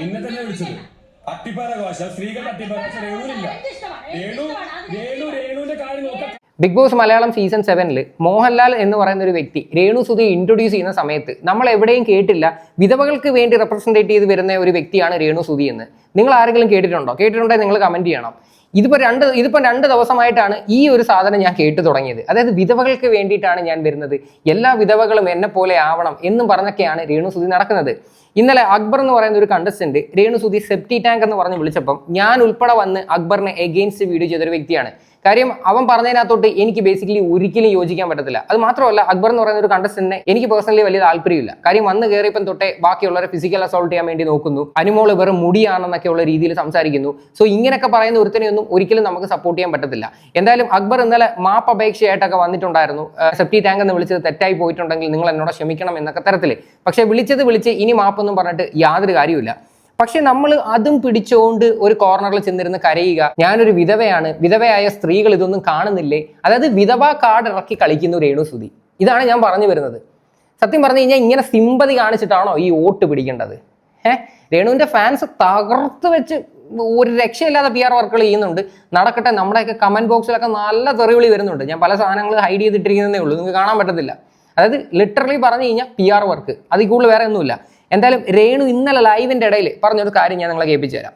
നിന്നെ തന്നെ വിളിച്ചത്. അട്ടിപ്പാരഘോഷ സ്ത്രീകൾ അട്ടിപ്പാര രേണുവിനില്ല. രേണു രേണു രേണുവിന്റെ കാര്യം നോക്കാം. ബിഗ് ബോസ് മലയാളം സീസൺ സെവനിൽ മോഹൻലാൽ എന്ന് പറയുന്ന ഒരു വ്യക്തി രേണു സുധി ഇൻട്രൊഡ്യൂസ് ചെയ്യുന്ന സമയത്ത് നമ്മൾ എവിടെയും കേട്ടില്ല. വിധവകൾക്ക് വേണ്ടി റെപ്രസെന്റേറ്റ് ചെയ്ത് വരുന്ന ഒരു വ്യക്തിയാണ് രേണു സുധി എന്ന്. നിങ്ങൾ ആരെങ്കിലും കേട്ടിട്ടുണ്ടോ? കേട്ടിട്ടുണ്ടെങ്കിൽ നിങ്ങൾ കമന്റ് ചെയ്യണം. ഇതിപ്പോൾ രണ്ട് ഇതിപ്പോൾ രണ്ട് ദിവസമായിട്ടാണ് ഈ ഒരു സാധനം ഞാൻ കേട്ടു തുടങ്ങിയത്. അതായത് വിധവകൾക്ക് വേണ്ടിയിട്ടാണ് ഞാൻ വരുന്നത്. എല്ലാ വിധവകളും എന്നെ പോലെ ആവണം എന്നും പറഞ്ഞൊക്കെയാണ് രേണു സുധി നടക്കുന്നത്. ഇന്നലെ അക്ബർ എന്ന് പറയുന്ന ഒരു contestant Renu Sudhi septic tank എന്ന് പറഞ്ഞ് വിളിച്ചപ്പം ഞാൻ ഉൾപ്പെടെ വന്ന് അക്ബറിനെ എഗെയിൻസ്റ്റ് വീഡിയോ ചെയ്തൊരു വ്യക്തിയാണ്. കാര്യം അവൻ പറഞ്ഞതിനകത്തോട്ട് എനിക്ക് ബേസിക്കലി ഒരിക്കലും യോജിക്കാൻ പറ്റത്തില്ല. അത് മാത്രമല്ല അക്ബർ എന്ന് പറയുന്ന ഒരു കണ്ടസ്റ്റന്റിനെ എനിക്ക് പേഴ്സണലി വലിയ താല്പര്യമില്ല. കാര്യം വന്ന് കയറിയപ്പം തൊട്ടേ ബാക്കിയുള്ളവരെ ഫിസിക്കൽ അസോൾട്ട് ചെയ്യാൻ വേണ്ടി നോക്കുന്നു. അനുമോൾ വെറും മുടിയാണെന്നൊക്കെ ഉള്ള രീതിയിൽ സംസാരിക്കുന്നു. സോ ഇങ്ങനെയൊക്കെ പറയുന്ന ഒരുത്തനെയൊന്നും ഒരിക്കലും നമുക്ക് സപ്പോർട്ട് ചെയ്യാൻ പറ്റത്തില്ല. എന്തായാലും അക്ബർ ഇന്നലെ മാപ്പ് അപേക്ഷയായിട്ടൊക്കെ വന്നിട്ടുണ്ടായിരുന്നു. സെപ്റ്റി ടാങ്ക് എന്ന് വിളിച്ചത് തെറ്റായി പോയിട്ടുണ്ടെങ്കിൽ നിങ്ങൾ എന്നോട് ക്ഷമിക്കണം എന്നൊക്കെ തരത്തിൽ പക്ഷേ വിളിച്ചത് വിളിച്ച് ഇനി മാപ്പൊന്നും പറഞ്ഞിട്ട് യാതൊരു കാര്യമില്ല പക്ഷെ നമ്മൾ അതും പിടിച്ചുകൊണ്ട് ഒരു കോർണറിൽ ചെന്നിരുന്ന് കരയുക. ഞാനൊരു വിധവയാണ്. വിധവയായ സ്ത്രീകൾ ഇതൊന്നും കാണുന്നില്ലേ? അതായത് വിധവ കാർഡ് ഇറക്കി കളിക്കുന്ന ഒരു സുധി. ഇതാണ് ഞാൻ പറഞ്ഞു വരുന്നത്. സത്യം പറഞ്ഞു കഴിഞ്ഞാൽ ഇങ്ങനെ സിമ്പതി കാണിച്ചിട്ടാണോ ഈ വോട്ട് പിടിക്കേണ്ടത്? ഏഹ് രേണുവിന്റെ ഫാൻസ് തകർത്ത് വെച്ച് ഒരു രക്ഷയില്ലാതെ പി ആർ വർക്കുകൾ ചെയ്യുന്നുണ്ട്. നടക്കട്ടെ നമ്മുടെയൊക്കെ കമന്റ് ബോക്സിലൊക്കെ നല്ല തെറിവിളി വരുന്നുണ്ട്. ഞാൻ പല സാധനങ്ങൾ ഹൈഡ് ചെയ്തിട്ടിരിക്കുന്നതേ ഉള്ളൂ. നിങ്ങൾക്ക് കാണാൻ പറ്റത്തില്ല. അതായത് ലിറ്ററലി പറഞ്ഞു കഴിഞ്ഞാൽ പി ആർ വർക്ക് അതിൽ കൂടുതൽ വേറെ ഒന്നുമില്ല. എന്തായാലും രേണു ഇന്നലെ ലൈവിന്റെ ഇടയിൽ പറഞ്ഞൊരു കാര്യം ഞാൻ നിങ്ങളെ കേൾപ്പിച്ചു തരാം.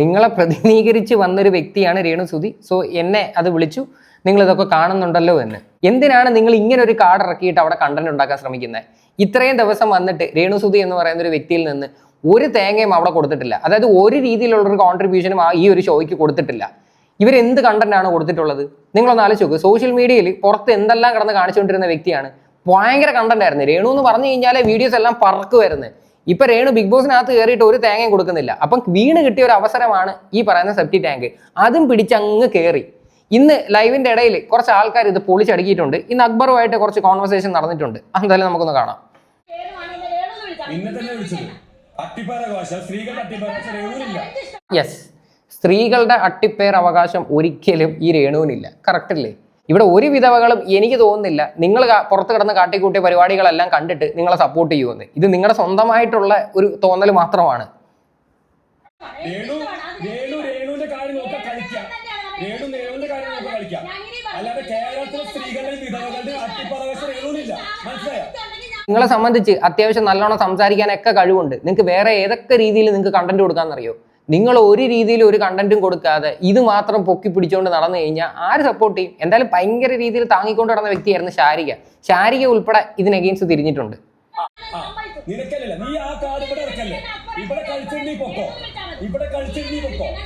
നിങ്ങളെ പ്രതിനിധീകരിച്ച് വന്നൊരു വ്യക്തിയാണ് രേണു സുധി സോ എന്നെ അത് വിളിച്ചു. നിങ്ങൾ ഇതൊക്കെ കാണുന്നുണ്ടല്ലോ എന്ന്. എന്തിനാണ് നിങ്ങൾ ഇങ്ങനെ ഒരു കാർഡ് ഇറക്കിയിട്ട് അവിടെ കണ്ടന്റ് ഉണ്ടാക്കാൻ ശ്രമിക്കുന്നത് ഇത്രയും ദിവസം വന്നിട്ട് രേണു സുധി എന്ന് പറയുന്ന ഒരു വ്യക്തിയിൽ നിന്ന് ഒരു തേങ്ങയും അവിടെ കൊടുത്തിട്ടില്ല. അതായത് ഒരു രീതിയിലുള്ള ഒരു കോൺട്രിബ്യൂഷനും ആ ഈ ഒരു ഷോയ്ക്ക് കൊടുത്തിട്ടില്ല. ഇവരെന്ത് കണ്ടന്റ് ആണ് കൊടുത്തിട്ടുള്ളത്? നിങ്ങളൊന്ന് ആലോചിച്ച് നോക്ക്. സോഷ്യൽ മീഡിയയിൽ പുറത്ത് എന്തെല്ലാം കിടന്ന് കാണിച്ചുകൊണ്ടിരുന്ന വ്യക്തിയാണ്. ഭയങ്കര കണ്ടന്റ് ആയിരുന്നു. രേണു എന്ന് പറഞ്ഞു കഴിഞ്ഞാൽ വീഡിയോസ് എല്ലാം പറക്കുമായിരുന്നു ഇപ്പൊ രേണു ബിഗ് ബോസിനകത്ത് കയറിയിട്ട് ഒരു തേങ്ങയും കൊടുക്കുന്നില്ല. അപ്പം വീണ് കിട്ടിയ ഒരു അവസരമാണ് ഈ പറയുന്ന സെപ്റ്റി ടാങ്ക് അതും പിടിച്ചങ്ങ് കയറി ഇന്ന് ലൈവിന്റെ ഇടയിൽ കുറച്ച് ആൾക്കാർ ഇത് പൊളിച്ചടുക്കിയിട്ടുണ്ട്. ഇന്ന് അക്ബറുമായിട്ട് കുറച്ച് കോൺവെർസേഷൻ നടന്നിട്ടുണ്ട്. എന്തായാലും നമുക്കൊന്ന് കാണാം. യെസ് സ്ത്രീകളുടെ അട്ടിപ്പേർ അവകാശം ഒരിക്കലും ഈ രേണുവിനില്ല. കറക്റ്റ് അല്ലേ? ഇവിടെ ഒരു വിധവകളും എനിക്ക് തോന്നുന്നില്ല. നിങ്ങൾ പുറത്ത് കിടന്ന് കാട്ടിക്കൂട്ടിയ പരിപാടികളെല്ലാം കണ്ടിട്ട് നിങ്ങളെ സപ്പോർട്ട് ചെയ്യുമെന്ന്. ഇത് നിങ്ങളുടെ സ്വന്തമായിട്ടുള്ള ഒരു തോന്നൽ മാത്രമാണ്. അല്ലാതെ കേരളത്തിലെ സ്ത്രീകളുടെ വിധവകളുടെ രേണുവിനില്ല. മനസ്സിലായോ? നിങ്ങളെ സംബന്ധിച്ച് അത്യാവശ്യം നല്ലോണം സംസാരിക്കാനൊക്കെ കഴിവുണ്ട്. നിങ്ങൾക്ക് വേറെ ഏതൊക്കെ രീതിയിൽ നിങ്ങൾക്ക് കണ്ടന്റ് കൊടുക്കാമെന്നറിയോ? നിങ്ങൾ ഒരു രീതിയിൽ ഒരു കണ്ടന്റും കൊടുക്കാതെ ഇത് മാത്രം പൊക്കി പിടിച്ചുകൊണ്ട് നടന്നു കഴിഞ്ഞാൽ ആര് സപ്പോർട്ട് ചെയ്യും? എന്തായാലും ഭയങ്കര രീതിയിൽ താങ്ങിക്കൊണ്ട് നടന്ന വ്യക്തിയായിരുന്നു ശാരിക. ശാരിക ഉൾപ്പെടെ ഇതിന് തിരിഞ്ഞിട്ടുണ്ട്. ആ നിനക്കല്ലല്ല? നീ ആ കാർഡ് ഇവിടെ നീ ഇവിടെ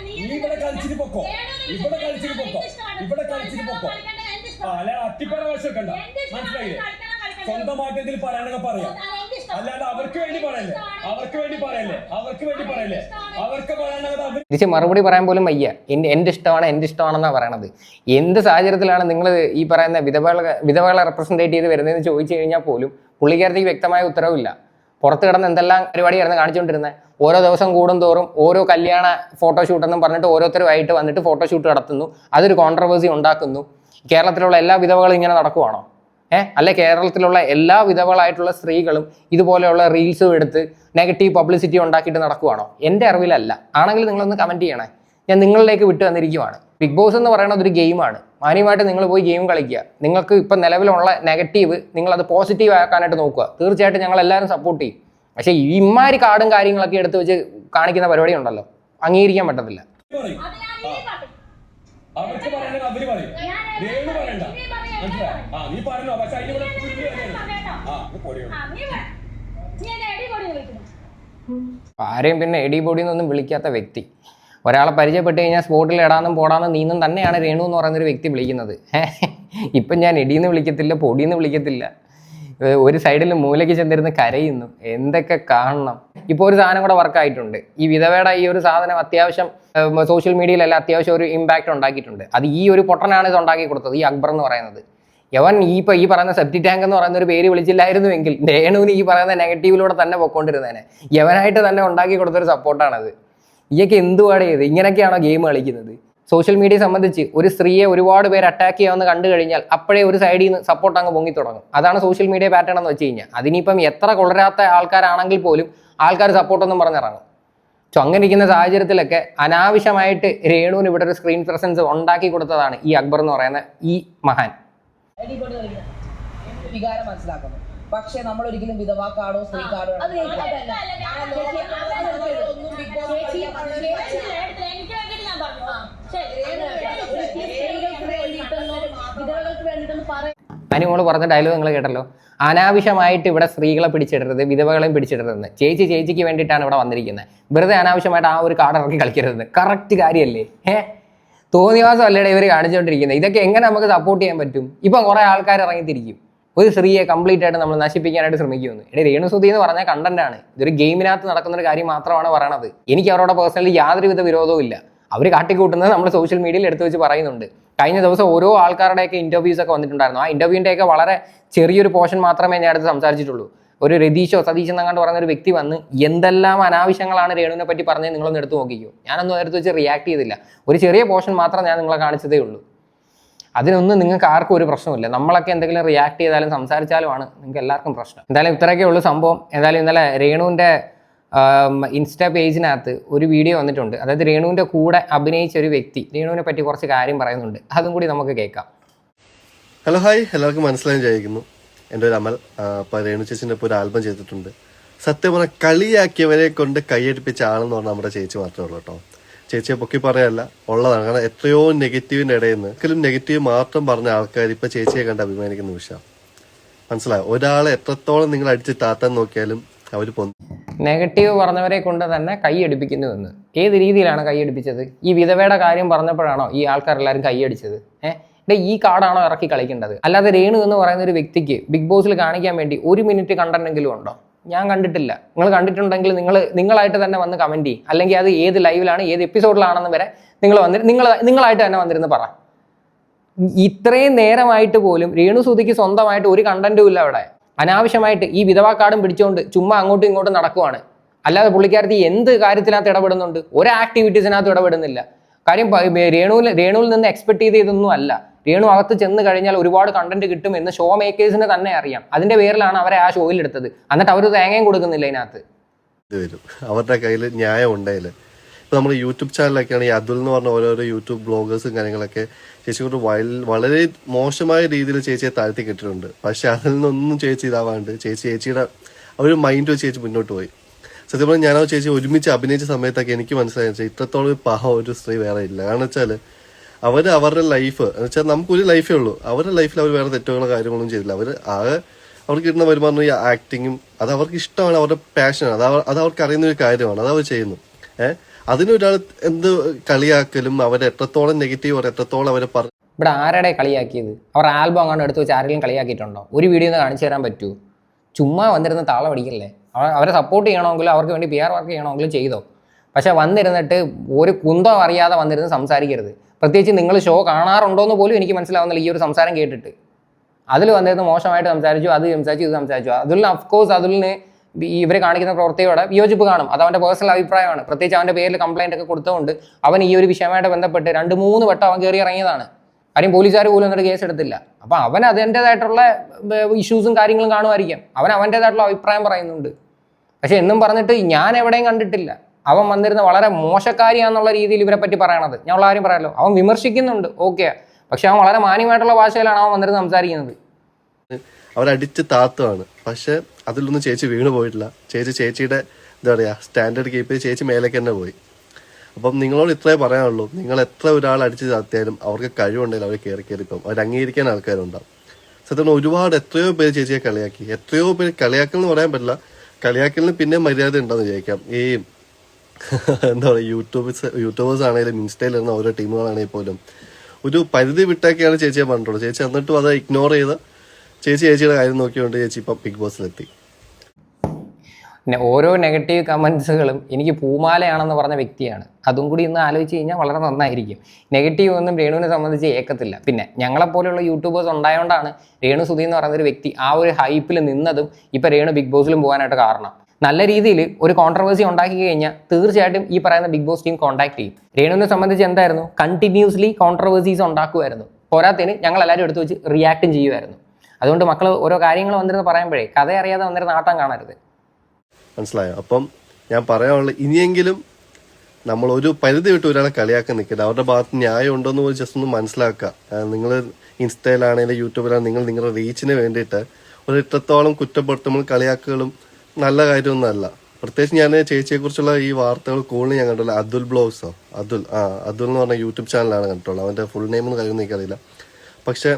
നീ നീ ഇവിടെ ഇവിടെ ഇവിടെ അല്ല സ്വന്തമായിട്ട് ഇതിൽ പറയാനൊക്കെ പറയാം. അല്ലാതെ അവർക്ക് വേണ്ടി പറയല്ലേ? അവർക്ക് വേണ്ടി പറയല്ലേ? അവർക്ക് വേണ്ടി പറയല്ലേ? അവർക്ക് തിരിച്ച് മറുപടി പറയാൻ പോലും വയ്യ. എന്റെ എന്റെ ഇഷ്ടമാണ് എന്റെ ഇഷ്ടമാണെന്നാണ് പറയണത്. എന്ത് സാഹചര്യത്തിലാണ് നിങ്ങൾ ഈ പറയുന്ന വിധവകളെ വിധവകളെ റെപ്രസെന്റേറ്റ് ചെയ്ത് വരുന്നതെന്ന് ചോദിച്ചു കഴിഞ്ഞാൽ പോലും പുള്ളിക്കാരത്തേക്ക് വ്യക്തമായ ഉത്തരവില്ല. പുറത്ത് കിടന്ന് എന്തെല്ലാം പരിപാടിയായിരുന്നു കാണിച്ചുകൊണ്ടിരുന്നത് ഓരോ ദിവസം കൂടും തോറും ഓരോ കല്യാണ ഫോട്ടോഷൂട്ട് എന്നും പറഞ്ഞിട്ട് ഓരോരുത്തരുമായിട്ട് വന്നിട്ട് ഫോട്ടോഷൂട്ട് നടത്തുന്നു. അതൊരു കോൺട്രവേഴ്സി ഉണ്ടാക്കുന്നു. കേരളത്തിലുള്ള എല്ലാ വിധവകളും ഇങ്ങനെ നടക്കുവാണോ? ഏഹ് അല്ലെ കേരളത്തിലുള്ള എല്ലാ വിധവകളായിട്ടുള്ള സ്ത്രീകളും ഇതുപോലെയുള്ള റീൽസും എടുത്ത് നെഗറ്റീവ് പബ്ലിസിറ്റി ഉണ്ടാക്കിയിട്ട് നടക്കുവാണോ? എന്റെ അറിവിലല്ല. ആണെങ്കിൽ നിങ്ങളൊന്ന് കമന്റ് ചെയ്യണേ. ഞാൻ നിങ്ങളിലേക്ക് വിട്ടു വന്നിരിക്കുവാണ്. ബിഗ് ബോസ് എന്ന് പറയുന്നത് ഒരു ഗെയിമാണ് മാന്യമായിട്ട് നിങ്ങൾ പോയി ഗെയിം കളിക്കുക. നിങ്ങൾക്ക് ഇപ്പം നിലവിലുള്ള നെഗറ്റീവ് നിങ്ങളത് പോസിറ്റീവ് ആക്കാനായിട്ട് നോക്കുക. തീർച്ചയായിട്ടും ഞങ്ങൾ എല്ലാവരും സപ്പോർട്ട് ചെയ്യും. പക്ഷേ ഇമാരി കാർഡും കാര്യങ്ങളൊക്കെ എടുത്ത് വെച്ച് കാണിക്കുന്ന പരിപാടി ഉണ്ടല്ലോ. അംഗീകരിക്കാൻ പറ്റത്തില്ല. പറയണ്ട മനസ്സിലായോ? ആ നീ പറഞ്ഞോ പക്ഷെ അതിന്റെ കൂടെ. ആ പൊടിയോ ആരെയും പിന്നെ എഡി ബോഡി എന്നൊന്നും വിളിക്കാത്ത വ്യക്തി. ഒരാളെ പരിചയപ്പെട്ട് കഴിഞ്ഞാൽ സ്പോട്ടിൽ ഇടാനും പോടാനും നീന്നും തന്നെയാണ് രേണു എന്ന് പറയുന്നൊരു വ്യക്തി വിളിക്കുന്നത്. ഇപ്പം ഞാൻ എടിയെന്ന് വിളിക്കത്തില്ല പൊടിയെന്ന് വിളിക്കത്തില്ല. ഒരു സൈഡിൽ മൂലയ്ക്ക് ചെന്നിരുന്ന് കരയുന്നു. എന്തൊക്കെ കാണണം? ഇപ്പോൾ ഒരു സാധനം കൂടെ വർക്കായിട്ടുണ്ട് ഈ വിധവയുടെ ഈ ഒരു സാധനം അത്യാവശ്യം സോഷ്യൽ മീഡിയയിലെല്ലാം അത്യാവശ്യം ഒരു ഇമ്പാക്റ്റ് ഉണ്ടാക്കിയിട്ടുണ്ട്. അത് ഈ ഒരു പൊട്ടനാണ് ഇത് ഉണ്ടാക്കി കൊടുത്തത് ഈ അക്ബർ എന്ന് പറയുന്നത്. യവൻ ഈ ഈ പറയുന്ന സെപ്റ്റി ടാങ്ക് എന്ന് പറയുന്ന ഒരു പേര് വിളിച്ചില്ലായിരുന്നുവെങ്കിൽ രേണുവിന് ഈ പറയുന്ന നെഗറ്റീവിലൂടെ തന്നെ പൊക്കോണ്ടിരുന്നേനെ. യവനായിട്ട് തന്നെ ഉണ്ടാക്കി കൊടുത്തൊരു സപ്പോർട്ടാണത് ഇയൊക്കെ എന്തുവാടെ ചെയ്ത് ഇങ്ങനെയൊക്കെയാണോ ഗെയിം കളിക്കുന്നത്? സോഷ്യൽ മീഡിയയെ സംബന്ധിച്ച് ഒരു സ്ത്രീയെ ഒരുപാട് പേര് അറ്റാക്ക് ചെയ്യാമെന്ന് കണ്ടു കഴിഞ്ഞാൽ അപ്പോഴേ ഒരു സൈഡിൽ നിന്ന് സപ്പോർട്ട് അങ്ങ് പൊങ്ങി തുടങ്ങും. അതാണ് സോഷ്യൽ മീഡിയ പാറ്റേൺ എന്ന് വെച്ച് കഴിഞ്ഞാൽ. അതിനിപ്പം എത്ര കൊള്ളരാത്ത ആൾക്കാരാണെങ്കിൽ പോലും ആൾക്കാർ സപ്പോർട്ടൊന്നും പറഞ്ഞിറങ്ങും. സോ അങ്ങനെ ഇരിക്കുന്ന സാഹചര്യത്തിലൊക്കെ അനാവശ്യമായിട്ട് രേണുവിന് ഇവിടെ ഒരു സ്ക്രീൻ പ്രസൻസ് ഉണ്ടാക്കി കൊടുത്തതാണ് ഈ അക്ബർ എന്ന് പറയുന്ന ഈ മഹാൻ. വികാരം മനസ്സിലാക്കുന്നു. പക്ഷെ നമ്മൾ ഒരിക്കലും വിധവാക്കാടോ സ്ത്രീക്കാടോ ഒന്നും ബിഗ് ബോസ് ചേച്ചി, കളിക്കാൻ ചേച്ചി പറ്റില്ല. എനിക്ക് വേണ്ടിയിട്ട് ഞാൻ പറഞ്ഞു. ആ, ശരി. സ്ത്രീകൾക്ക് വേണ്ടിയിട്ടെന്നോ വിധവകൾക്ക് വേണ്ടിയിട്ടെന്ന് പറയും അനുമോൾ പറഞ്ഞ ഡയലോഗ് നിങ്ങൾ കേട്ടല്ലോ. അനാവശ്യമായിട്ട് ഇവിടെ സ്ത്രീകളെ പിടിച്ചിടരുത് വിധവകളെയും പിടിച്ചിടരുതെന്ന്. ചേച്ചി ചേച്ചിക്ക് വേണ്ടിയിട്ടാണ് ഇവിടെ വന്നിരിക്കുന്നത് വെറുതെ അനാവശ്യമായിട്ട് ആ ഒരു കാർഡ് ഇറക്കി കളിക്കരുത് കറക്റ്റ് കാര്യമല്ലേ ഏ തോന്നിവാസം അല്ലേടെ ഇവർ കാണിച്ചുകൊണ്ടിരിക്കുന്നത് ഇതൊക്കെ എങ്ങനെ നമുക്ക് സപ്പോർട്ട് ചെയ്യാൻ പറ്റും? ഇപ്പം കുറേ ആൾക്കാർ ഇറങ്ങിത്തിരിക്കും ഒരു സ്ത്രീയെ കംപ്ലീറ്റ് ആയിട്ട് നമ്മൾ നശിപ്പിക്കാനായിട്ട് ശ്രമിക്കുന്നു ഇടയിൽ രേണുസുതി എന്ന് പറഞ്ഞ കണ്ടന്റ് ആണ്. ഇതൊരു ഗെയിമിനകത്ത് നടക്കുന്ന ഒരു കാര്യം മാത്രമാണ് പറയണത്. എനിക്ക് അവരോട് പേഴ്സണലി യാതൊരുവിധ വിരോധവും ഇല്ല അവർ കാട്ടിക്കൂട്ടുന്നത് നമ്മൾ സോഷ്യൽ മീഡിയയിൽ എടുത്തു വെച്ച് പറയുന്നുണ്ട്. കഴിഞ്ഞ ദിവസം ഓരോ ആൾക്കാരുടെയൊക്കെ ഇന്റർവ്യൂസ് ഒക്കെ വന്നിട്ടുണ്ടായിരുന്നു. ആ ഇന്റർവ്യൂവിന്റെയൊക്കെ വളരെ ചെറിയൊരു പോർഷൻ മാത്രമേ ഞാൻ അടുത്ത് സംസാരിച്ചിട്ടുള്ളൂ. ഒരു രതീഷോ സതീഷ് എന്നങ്ങാണ്ട് പറയുന്ന ഒരു വ്യക്തി വന്ന് എന്തെല്ലാം അനാവശ്യങ്ങളാണ് രേണുവിനെ പറ്റി പറഞ്ഞത് നിങ്ങളൊന്ന് എടുത്ത് നോക്കിക്കോ. ഞാനൊന്നും എടുത്ത് വെച്ച് റിയാക്ട് ചെയ്തില്ല. ഒരു ചെറിയ പോർഷൻ മാത്രം ഞാൻ നിങ്ങളെ കാണിച്ചതേ ഉള്ളൂ. അതിനൊന്നും നിങ്ങൾക്ക് ആർക്കും ഒരു പ്രശ്നമില്ല നമ്മളൊക്കെ എന്തെങ്കിലും റിയാക്ട് ചെയ്താലും സംസാരിച്ചാലുമാണ് നിങ്ങൾക്ക് എല്ലാവർക്കും പ്രശ്നം. എന്തായാലും ഇത്രയൊക്കെ ഉള്ളൂ സംഭവം. എന്തായാലും ഇന്നലെ രേണുവിന്റെ ഇൻസ്റ്റാ പേജിനകത്ത് ഒരു വീഡിയോ വന്നിട്ടുണ്ട്. അതായത് രേണുവിന്റെ കൂടെ അഭിനയിച്ച ഒരു വ്യക്തി. രേണുവിനെ പറ്റി കുറച്ച് കാര്യം പറയുന്നുണ്ട്. അതും കൂടി നമുക്ക് കേൾക്കാം. Hello hi. എല്ലാവർക്കും മനസ്സിലായി വിചാരിക്കുന്നു. എന്റെ ഒരു അമൽ. ഇപ്പോൾ ഇപ്പൊ രേണു ചേച്ചിന്റെ ഇപ്പോൾ ഒരു ആൽബം ചെയ്തിട്ടുണ്ട്. സത്യം പറഞ്ഞാൽ കളിയാക്കിയവരെ കൊണ്ട് കൈയടിപ്പിച്ച ആളെന്ന് പറഞ്ഞാൽ നമ്മുടെ ചേച്ചി മാത്രമേ ഉള്ളൂ കേട്ടോ. ചേച്ചിയെ പൊക്കി പറയല്ല ഉള്ളതാണ്. കാരണം എത്രയോ നെഗറ്റീവിന്റെ ഇടയിൽ നിന്ന് ഒരിക്കലും നെഗറ്റീവ് മാത്രം പറഞ്ഞ ആൾക്കാർ ഇപ്പോൾ ചേച്ചിയെ കണ്ട് അഭിമാനിക്കുന്ന വിഷയം. മനസ്സിലായോ? ഒരാളെ എത്രത്തോളം നിങ്ങൾ അടിച്ച് താത്താൻ നോക്കിയാലും അവർ പൊന്തി. നെഗറ്റീവ് പറഞ്ഞവരെ കൊണ്ട് തന്നെ കൈയടിപ്പിക്കുന്നുവെന്ന് ഏത് രീതിയിലാണ് കൈയടിപ്പിച്ചത് ഈ വിധവയുടെ കാര്യം പറഞ്ഞപ്പോഴാണോ ഈ ആൾക്കാരെല്ലാവരും കൈയടിച്ചത് ഏഹ് ഈ കാർഡാണോ ഇറക്കി കളിക്കേണ്ടത്? അല്ലാതെ രേണു എന്ന് പറയുന്ന ഒരു വ്യക്തിക്ക് ബിഗ് ബോസിൽ കാണിക്കാൻ വേണ്ടി ഒരു മിനിറ്റ് കണ്ടെങ്കിലും ഉണ്ടോ? ഞാൻ കണ്ടിട്ടില്ല. നിങ്ങൾ കണ്ടിട്ടുണ്ടെങ്കിൽ നിങ്ങൾ നിങ്ങളായിട്ട് തന്നെ വന്ന് കമന്റ് ചെയ്യും. അല്ലെങ്കിൽ അത് ഏത് ലൈവിലാണ് ഏത് എപ്പിസോഡിലാണെന്ന് വരെ നിങ്ങൾ വന്ന് നിങ്ങൾ നിങ്ങളായിട്ട് തന്നെ വന്നിരുന്ന് പറ. ഇത്രയും നേരമായിട്ട് പോലും രേണു സുധിക്ക് സ്വന്തമായിട്ട് ഒരു കണ്ടന്റും ഇല്ല അവിടെ. അനാവശ്യമായിട്ട് ഈ വിധവാ കാർഡും പിടിച്ചുകൊണ്ട് ചുമ്മാ അങ്ങോട്ടും ഇങ്ങോട്ടും നടക്കുവാണ്. അല്ലാതെ പുള്ളിക്കാരത്തി എന്ത് കാര്യത്തിനകത്ത് ഇടപെടുന്നുണ്ട്? ഒരു ആക്ടിവിറ്റീസിനകത്ത് ഇടപെടുന്നില്ല. കാര്യം രേണുവിൽ രേണുവിൽ നിന്ന് എക്സ്പെക്ട് ചെയ്ത് ഇതൊന്നും അല്ല. രേണു അകത്ത് ചെന്ന് കഴിഞ്ഞാൽ ഒരുപാട് കണ്ടന്റ് കിട്ടും എന്ന് ഷോ മേക്കേഴ്സിന് തന്നെ അറിയാം. അതിന്റെ പേരിലാണ് അവരെ ആ ഷോയിൽ എടുത്തത്. എന്നിട്ട് അവർ തേങ്ങയും കൊടുക്കുന്നില്ല ഇതിനകത്ത്. ഇത് വരും. അവരുടെ കയ്യിൽ ന്യായം ഉണ്ടെങ്കിൽ ഇപ്പൊ നമ്മൾ യൂട്യൂബ് ചാനലൊക്കെയാണ് ഈ അതുൽ എന്ന് പറഞ്ഞ ഓരോരോ യൂട്യൂബ് ബ്ലോഗേഴ്സും കാര്യങ്ങളൊക്കെ ചേച്ചി വളരെ മോശമായ രീതിയിൽ ചേച്ചിയെ താഴ്ത്തി കിട്ടിയിട്ടുണ്ട് പക്ഷെ അതിൽ നിന്നൊന്നും ചേച്ചി ഇതാവാണ്ട് ചേച്ചി ചേച്ചിയുടെ ഒരു മൈൻഡ് വെച്ച് ചേച്ചി മുന്നോട്ട് പോയി. സത്യം പറഞ്ഞാൽ ഞാനോ ചേച്ചി ഒരുമിച്ച് അഭിനയിച്ച സമയത്തൊക്കെ എനിക്ക് മനസ്സിലായി. ഇത്രത്തോളം പാവം ഒരു സ്ത്രീ വേറെ ഇല്ല. കാരണം വെച്ചാൽ അവർ അവരുടെ ലൈഫ് എന്ന് വെച്ചാൽ നമുക്കൊരു ലൈഫേ ഉള്ളൂ. അവരുടെ ലൈഫിൽ അവർ വേറെ തെറ്റുകളോ കാര്യങ്ങളൊന്നും ചെയ്തില്ല. അവർ ആകെ അവർക്ക് കിട്ടുന്ന വരുമാനം ഈ ആക്ടിങ്ങും അത് അവർക്ക് ഇഷ്ടമാണ്. അവരുടെ പാഷനാണ് അത് അത് അവർക്ക് അറിയുന്ന ഒരു കാര്യമാണ്. അത് അവർ ചെയ്യുന്നു. അതിനൊരാൾ എന്ത് കളിയാക്കലും അവരെ എത്രത്തോളം നെഗറ്റീവ് അവർ എത്രത്തോളം അവരെ പറഞ്ഞു ഇവിടെ ആരുടെ കളിയാക്കിയത്? അവർ ആൽബം അങ്ങോട്ട് എടുത്ത് വെച്ച് ആരെങ്കിലും കളിയാക്കിയിട്ടുണ്ടോ? ഒരു വീഡിയോ ഒന്ന് കാണിച്ചു തരാൻ പറ്റുമോ ചുമ്മാ വന്നിരുന്ന താളം അടിക്കല്ലേ? അവരെ സപ്പോർട്ട് ചെയ്യണമെങ്കിലും അവർക്ക് വേണ്ടി പി ആർ വർക്ക് ചെയ്യണമെങ്കിലും ചെയ്തോ? പക്ഷെ വന്നിരുന്നിട്ട് ഒരു കുന്തം അറിയാതെ വന്നിരുന്ന് സംസാരിക്കരുത്. പ്രത്യേകിച്ച് നിങ്ങൾ ഷോ കാണാറുണ്ടോ എന്ന് പോലും എനിക്ക് മനസ്സിലാവുന്നില്ല ഈ ഒരു സംസാരം കേട്ടിട്ട്. അതിൽ വന്നിരുന്ന് മോശമായിട്ട് സംസാരിച്ചു അത് സംസാരിച്ചു ഇത് സംസാരിച്ചു. അതിൽ അഫ്കോഴ്സ് അതുലിന് ഇവർ കാണിക്കുന്ന പ്രവൃത്തിയോടെ വിയോജിപ്പ് കാണും. അത് അവന്റെ പേഴ്സണൽ അഭിപ്രായമാണ്. പ്രത്യേകിച്ച് അവന്റെ പേരിൽ കംപ്ലൈന്റ് ഒക്കെ കൊടുത്തുകൊണ്ട് അവൻ ഈ ഒരു വിഷയമായിട്ട് ബന്ധപ്പെട്ട് രണ്ട് മൂന്ന് വട്ടം അവൻ കയറി ഇറങ്ങിയതാണ്. കാര്യം പോലീസുകാർ പോലും എന്നിട്ട് കേസ് എടുത്തില്ല. അപ്പോൾ അവൻ അതിന്റെതായിട്ടുള്ള ഇഷ്യൂസും കാര്യങ്ങളും കാണുമായിരിക്കും. അവൻ അവന്റെതായിട്ടുള്ള അഭിപ്രായം പറയുന്നുണ്ട്. പക്ഷേ എന്നും പറഞ്ഞിട്ട് ഞാൻ എവിടെയും കണ്ടിട്ടില്ല. അവൻ വന്നിരുന്ന വളരെ മോശക്കാരിയാന്നുള്ള രീതിയിൽ ഇവരെ പറ്റി പറയണത്. ഞാൻ ഉള്ള കാര്യം പറയാമല്ലോ അവൻ വിമർശിക്കുന്നുണ്ട്. ഓക്കെ പക്ഷെ അവൻ വളരെ മാന്യമായിട്ടുള്ള ഭാഷയിലാണ് അവൻ വന്നിരുന്ന് സംസാരിക്കുന്നത്. അവരടിച്ച് താത്തുവാണ്. പക്ഷെ അതിലൊന്നും ചേച്ചി വീണ് പോയിട്ടില്ല. ചേച്ചി ചേച്ചിയുടെ എന്താ പറയുക സ്റ്റാൻഡേർഡ് കീപ്പ് ചെയ്ത് ചേച്ചി മേലേക്ക് തന്നെ പോയി. അപ്പം നിങ്ങളോട് ഇത്രേ പറയാനുള്ളൂ. നിങ്ങൾ എത്ര ഒരാൾ അടിച്ച് താത്തിയാലും അവർക്ക് കഴിവുണ്ടെങ്കിൽ അവർ കയറി കയറിപ്പം അവർ അംഗീകരിക്കാൻ ആൾക്കാരുണ്ടാവും. സത്യം ഒരുപാട് എത്രയോ പേര് ചേച്ചിയെ കളിയാക്കി. എത്രയോ പേര് കളിയാക്കൽ എന്ന് പറയാൻ പറ്റില്ല. കളിയാക്കലിന് പിന്നെ മര്യാദ ഉണ്ടെന്ന് വിചാരിക്കാം ഈ എന്താ പറയുക യൂട്യൂബേഴ്സ് യൂട്യൂബേഴ്സ് ആണെങ്കിലും ഇൻസ്റ്റയിൽ ഇരുന്ന ഓരോ ടീമുകളാണെങ്കിൽ പോലും ഒരു പരിധി വിട്ടൊക്കെയാണ് ചേച്ചിയെ പറഞ്ഞിട്ടുള്ളത് ചേച്ചി എന്നിട്ടും അത് ഇഗ്നോർ ചെയ്ത് ചേച്ചി ചേച്ചിയുടെ കാര്യം നോക്കിക്കൊണ്ട് ചേച്ചി ഇപ്പം ബിഗ് ബോസിലെത്തി ഓരോ നെഗറ്റീവ് കമൻസുകളും എനിക്ക് പൂമാലയാണെന്ന് പറഞ്ഞ വ്യക്തിയാണ്. അതും കൂടി ഇന്ന് ആലോചിച്ച് കഴിഞ്ഞാൽ വളരെ നന്നായിരിക്കും. നെഗറ്റീവ് ഒന്നും രേണുവിനെ സംബന്ധിച്ച് ഏക്കത്തില്ല. പിന്നെ ഞങ്ങളെപ്പോലെയുള്ള യൂട്യൂബേഴ്സ് ഉണ്ടായതുകൊണ്ടാണ് രേണു സുധി എന്ന് പറയുന്ന ഒരു വ്യക്തി ആ ഒരു ഹൈപ്പിൽ നിന്നതും ഇപ്പം രേണു ബിഗ് ബോസിലും പോകാനായിട്ട് കാരണം. നല്ല രീതിയിൽ ഒരു കോൺട്രവേഴ്സി ഉണ്ടാക്കി കഴിഞ്ഞാൽ തീർച്ചയായിട്ടും ഈ പറയുന്ന ബിഗ് ബോസ് ടീം കോൺടാക്ട് ചെയ്യും. രേണുവിനെ സംബന്ധിച്ച് എന്തായിരുന്നു? കണ്ടിന്യൂസ്ലി കോൺട്രവേഴ്സീസ് ഉണ്ടാക്കുമായിരുന്നു. പോരാത്തതിന് ഞങ്ങൾ എല്ലാവരും എടുത്തു വെച്ച് റിയാക്റ്റും ചെയ്യുമായിരുന്നു. അതുകൊണ്ട് മക്കൾ ഓരോ കാര്യങ്ങൾ വന്നിരുന്ന് പറയുമ്പോഴേ കഥ അറിയാതെ വന്നിരുന്ന ആട്ടം കാണരുത്. മനസ്സിലായോ? അപ്പം ഞാൻ പറയാനുള്ള ഇനിയെങ്കിലും നമ്മൾ ഒരു പരിധി വിട്ട് ഒരാളെ കളിയാക്കാൻ നിൽക്കരുത്. അവരുടെ ഭാഗത്ത് ന്യായം ഉണ്ടോന്ന് പോലും ജസ്റ്റ് ഒന്ന് മനസ്സിലാക്കുക. നിങ്ങൾ ഇൻസ്റ്റയിലാണെങ്കിലും യൂട്യൂബിലാണ് നിങ്ങൾ നിങ്ങളുടെ റീച്ചിന് വേണ്ടിയിട്ട് ഒരു ഇത്രത്തോളം കുറ്റപ്പെടുത്തുമ്പോൾ കളിയാക്കുകളും നല്ല കാര്യമൊന്നുമല്ല പ്രത്യേകിച്ച് ഞാൻ ചേച്ചിയെക്കുറിച്ചുള്ള ഈ വാർത്തകൾ കൂടുതൽ ഞാൻ കണ്ടുള്ള അതുൽ ബ്ലോഗ്സോ അതുൽ ആ അതുൽ എന്ന് പറഞ്ഞ യൂട്യൂബ് ചാനലാണ് കണ്ടിട്ടുള്ളത്. അവന്റെ ഫുൾ നെയിം ഒന്നും കാര്യമൊന്നും എനിക്കറിയില്ല. പക്ഷേ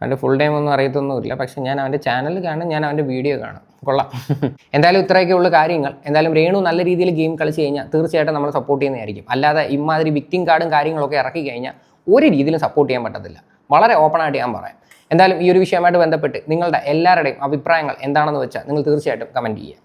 അവന്റെ ഫുൾ ടൈം ഒന്നും അറിയത്തൊന്നുമില്ല. പക്ഷെ ഞാൻ അവന്റെ ചാനൽ കാണും ഞാൻ അവന്റെ വീഡിയോ കാണും. കൊള്ളാം. എന്തായാലും ഇത്രയൊക്കെ ഉള്ള കാര്യങ്ങൾ. എന്തായാലും രേണു നല്ല രീതിയിൽ ഗെയിം കളിച്ച് കഴിഞ്ഞാൽ തീർച്ചയായിട്ടും നമ്മൾ സപ്പോർട്ട് ചെയ്യുന്നതായിരിക്കും. അല്ലാതെ ഇമാതിരി വിക്ടിം കാർഡും കാര്യങ്ങളൊക്കെ ഇറക്കി കഴിഞ്ഞാൽ ഒരു രീതിയിലും സപ്പോർട്ട് ചെയ്യാൻ പറ്റത്തില്ല. വളരെ ഓപ്പൺ ആയിട്ട് ഞാൻ പറയാം. എന്തായാലും ഈ ഒരു വിഷയമായിട്ട് ബന്ധപ്പെട്ട് നിങ്ങളുടെ എല്ലാവരുടെയും അഭിപ്രായങ്ങൾ എന്താണെന്ന് വെച്ചാൽ നിങ്ങൾ തീർച്ചയായിട്ടും കമന്റ് ചെയ്യുക.